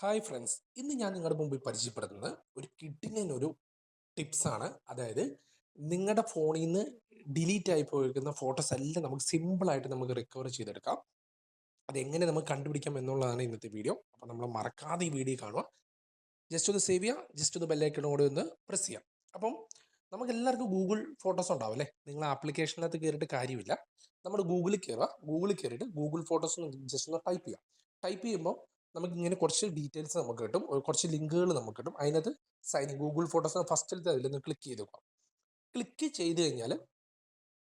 Hi friends ഇന്ന് ഞാൻ നിങ്ങളുടെ മുമ്പിൽ പരിചയപ്പെടുത്തുന്നത് ഒരു കിഡിനൊരു ടിപ്സാണ്. അതായത് നിങ്ങളുടെ ഫോണിൽ നിന്ന് ഡിലീറ്റ് ആയി പോയിരിക്കുന്ന ഫോട്ടോസ് എല്ലാം നമുക്ക് സിമ്പിളായിട്ട് നമുക്ക് റിക്കവർ ചെയ്തെടുക്കാം. അതെങ്ങനെ നമുക്ക് കണ്ടുപിടിക്കാം എന്നുള്ളതാണ് ഇന്നത്തെ വീഡിയോ അപ്പോൾ നമ്മൾ മറക്കാതെ ഈ വീഡിയോ കാണുക. ജസ്റ്റ് ഒന്ന് സേവ് ചെയ്യുക ജസ്റ്റ് ഒന്ന് ബെല്ലൈക്കണോടെ ഒന്ന് പ്രസ് ചെയ്യാം. അപ്പം നമുക്ക് എല്ലാവർക്കും ഗൂഗിൾ ഫോട്ടോസ് ഉണ്ടാവും അല്ലേ? നിങ്ങൾ ആപ്ലിക്കേഷനകത്ത് കയറിയിട്ട് കാര്യമില്ല. നമ്മൾ ഗൂഗിളിൽ കയറുക ഗൂഗിളിൽ കയറിയിട്ട് ഗൂഗിൾ ഫോട്ടോസ് ജസ്റ്റ് ഒന്ന് ടൈപ്പ് ചെയ്യുക ടൈപ്പ് ചെയ്യുമ്പോൾ നമുക്ക് ഇങ്ങനെ കുറച്ച് ഡീറ്റെയിൽസ് നമുക്ക് കിട്ടും. കുറച്ച് ലിങ്കുകൾ നമുക്ക് കിട്ടും. അതിനകത്ത് സൈൻ ഗൂഗിൾ ഫോട്ടോസ് ഫസ്റ്റിലത്തെ നിന്ന് ക്ലിക്ക് ചെയ്ത് നോക്കാം ക്ലിക്ക് ചെയ്ത് കഴിഞ്ഞാൽ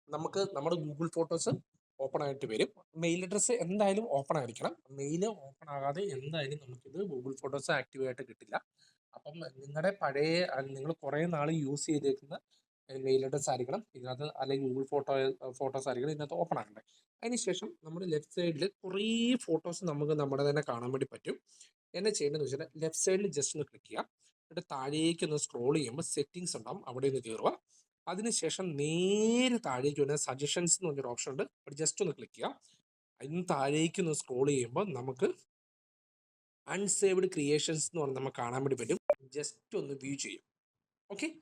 നമുക്ക് നമ്മുടെ ഗൂഗിൾ ഫോട്ടോസ് ഓപ്പൺ ആയിട്ട് വരും. മെയിൽ അഡ്രസ്സ് എന്തായാലും ഓപ്പൺ ആയിരിക്കണം. മെയിൽ ഓപ്പൺ ആകാതെ എന്തായാലും നമുക്കിത് ഗൂഗിൾ ഫോട്ടോസ് ആക്റ്റീവ് ആയിട്ട് കിട്ടില്ല. അപ്പം നിങ്ങളുടെ പഴയ നിങ്ങൾ കുറേ നാൾ യൂസ് ചെയ്തേക്കുന്ന മെയിൽ അഡ്രസ് ആയിരിക്കണം ഇതിനകത്ത് അല്ലെങ്കിൽ ഗൂഗിൾ ഫോട്ടോ ഫോട്ടോസ് ആയിരിക്കണം ഇതിനകത്ത് ഓപ്പൺ ആക്കണ്ടേ. അതിനുശേഷം നമ്മുടെ ലെഫ്റ്റ് സൈഡിൽ കുറേ ഫോട്ടോസ് നമുക്ക് നമ്മുടെ തന്നെ കാണാൻ വേണ്ടി പറ്റും. എന്നെ ചെയ്യേണ്ടതെന്ന് വെച്ചാൽ ലെഫ്റ്റ് സൈഡിൽ ജസ്റ്റ് ഒന്ന് ക്ലിക്ക് ചെയ്യുക. എന്നിട്ട് താഴേക്ക് ഒന്ന് സ്ക്രോൾ ചെയ്യുമ്പോൾ സെറ്റിങ്സ് ഉണ്ടാവും. അവിടെ നിന്ന് കയറുക അതിനുശേഷം നേരെ താഴേക്ക് വന്ന സജഷൻസ് എന്ന് പറഞ്ഞൊരു ഓപ്ഷൻ ഉണ്ട്. അവിടെ ജസ്റ്റ് ഒന്ന് ക്ലിക്ക് ചെയ്യുക. അതിന് താഴേക്ക് ഒന്ന് സ്ക്രോൾ ചെയ്യുമ്പോൾ നമുക്ക് അൺസേവ്ഡ് ക്രിയേഷൻസ് എന്ന് പറഞ്ഞാൽ നമുക്ക് കാണാൻ വേണ്ടി പറ്റും. ജസ്റ്റ് ഒന്ന് വ്യൂ ചെയ്യും. ഓക്കെ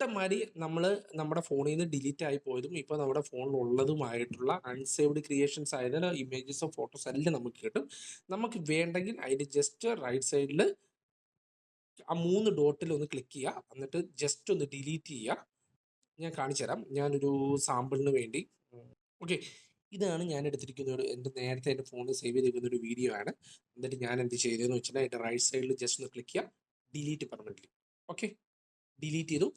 ഇഷ്ടംമാതിരി നമ്മൾ നമ്മുടെ ഫോണിൽ നിന്ന് ഡിലീറ്റ് ആയി പോയതും ഇപ്പോൾ നമ്മുടെ ഫോണിൽ ഉള്ളതുമായിട്ടുള്ള അൺസേവ്ഡ് ക്രിയേഷൻസ് ആയതിനോ ഇമേജസോ ഫോട്ടോസ് എല്ലാം നമുക്ക് കിട്ടും. നമുക്ക് വേണ്ടെങ്കിൽ അതിന്റെ ജസ്റ്റ് റൈറ്റ് സൈഡിൽ ആ മൂന്ന് ഡോട്ടിൽ ഒന്ന് ക്ലിക്ക് ചെയ്യുക. എന്നിട്ട് ജസ്റ്റ് ഒന്ന് ഡിലീറ്റ് ചെയ്യുക. ഞാൻ കാണിച്ചു തരാം. ഞാനൊരു സാമ്പിളിന് വേണ്ടി. ഓക്കെ. ഇതാണ് ഞാൻ എടുത്തിരിക്കുന്ന ഒരു എന്റെ നേരത്തെ എന്റെ ഫോണിൽ സേവ് ചെയ്തിരിക്കുന്ന ഒരു വീഡിയോ ആണ്. എന്നിട്ട് ഞാൻ എന്ത് ചെയ്തതെന്ന് വെച്ചാൽ എന്റെ റൈറ്റ് സൈഡിൽ ജസ്റ്റ് ഒന്ന് ക്ലിക്ക് ചെയ്യുക. Delete permanent okay. ഡിലീറ്റ് ചെയ്തു.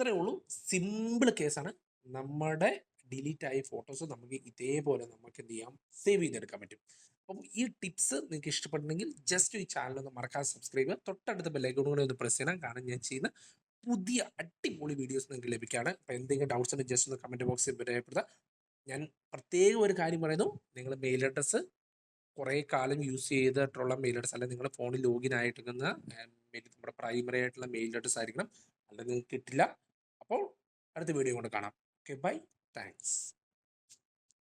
ഇത്രയേ ഉള്ളൂ. സിമ്പിൾ കേസാണ്. നമ്മുടെ ഡിലീറ്റ് ആയ ഫോട്ടോസ് നമുക്ക് ഇതേപോലെ നമുക്ക് എന്ത് ചെയ്യാം? സേവ് ചെയ്തെടുക്കാൻ പറ്റും. അപ്പം ഈ ടിപ്സ് നിങ്ങൾക്ക് ഇഷ്ടപ്പെട്ടുണ്ടെങ്കിൽ ജസ്റ്റ് ഈ ചാനൽ ഒന്ന് മറക്കാതെ സബ്സ്ക്രൈബ് ചെയ്യുക. തൊട്ടടുത്ത ബെല്ലൈക്കോൺ കൂടെ ഒന്ന് പ്രസ് ചെയ്യണം. കാരണം ഞാൻ ചെയ്യുന്ന പുതിയ അടിപൊളി വീഡിയോസ് നിങ്ങൾക്ക് ലഭിക്കുകയാണ് അപ്പോൾ എന്തെങ്കിലും ഡൗട്ട്സ് ഉണ്ടെങ്കിൽ ജസ്റ്റ് ഒന്ന് കമന്റ് ബോക്സിൽ രേഖപ്പെടുത്തുക ഞാൻ പ്രത്യേകം ഒരു കാര്യം പറയുന്നു. നിങ്ങൾ മെയിൽ അഡ്രസ്സ് കുറേ കാലം യൂസ് ചെയ്തിട്ടുള്ള മെയിൽ അഡ്രസ്സ് അല്ലെങ്കിൽ നിങ്ങളുടെ ഫോണിൽ ലോഗിൻ ആയിട്ടിരിക്കുന്ന നമ്മുടെ പ്രൈമറി ആയിട്ടുള്ള മെയിൽ അഡ്രസ്സ് ആയിരിക്കണം. അല്ലെങ്കിൽ നിങ്ങൾക്ക് കിട്ടില്ല. അടുത്ത വീഡിയോ കൊണ്ട് കാണാം. Okay bye thanks